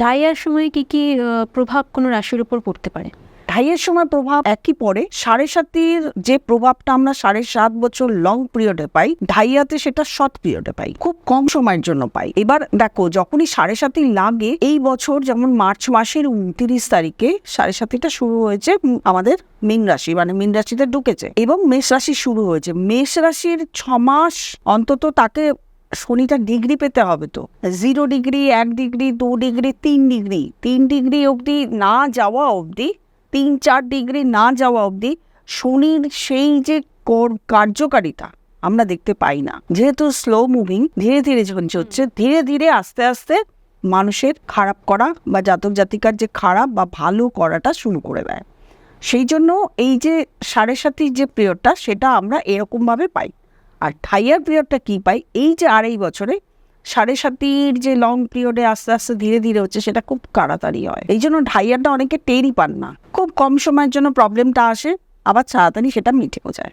Dier সময় কি কি প্রভাব কোনো রাশির উপর পড়তে পারে? ঢাইয়ের সময় প্রভাব একই পড়ে। সাড়ে সাতির যে প্রভাবটা আমরা সাড়ে সাত বছর লং পিরিয়ডে পাই ঢাইয়াতে সেটা শর্ট পিরিয়ডে পাই। খুব কম সময়ের জন্য পাই। এবার দেখো, যখনই সাড়ে সাতি লাগে, এই বছর যেমন মার্চ মাসের উনত্রিশ তারিখে সাড়ে সাতিটা শুরু হয়েছে আমাদের মীন রাশি মানে মীন রাশিতে ঢুকেছে। এবং মেষ রাশি শুরু হয়েছে। মেষ রাশির ছ মাস অন্তত তাকে শনিটা ডিগ্রি পেতে হবে তো। জিরো ডিগ্রি এক ডিগ্রি দু ডিগ্রি তিন ডিগ্রি তিন ডিগ্রি অবধি না যাওয়া অবধি, তিন চার ডিগ্রি না যাওয়া অবধি শনির সেই যে কর- কার্যকারিতা আমরা দেখতে পাই না। যেহেতু স্লো মুভিং ধীরে ধীরে যখন হচ্ছে ধীরে ধীরে আস্তে আস্তে মানুষের খারাপ করা বা জাতক জাতিকার যে খারাপ বা ভালো করাটা শুরু করে দেয়। সেই জন্য এই যে সাড়ে সাতির যে পিরিয়ডটা সেটা আমরা এরকমভাবে পাই। আর ঠাইয়ার পিরিয়ডটা কী পাই? এই যে আড়াই বছরে সাড়ে সাতির যে লং পিরিয়ডে আস্তে আস্তে ধীরে ধীরে হচ্ছে, সেটা খুব তাড়াতাড়ি হয়। এই জন্য ঢাইয়ারটা অনেকে টেরই পান না। খুব কম সময়ের জন্য প্রবলেমটা আসে, আবার তাড়াতাড়ি সেটা মিটেও যায়।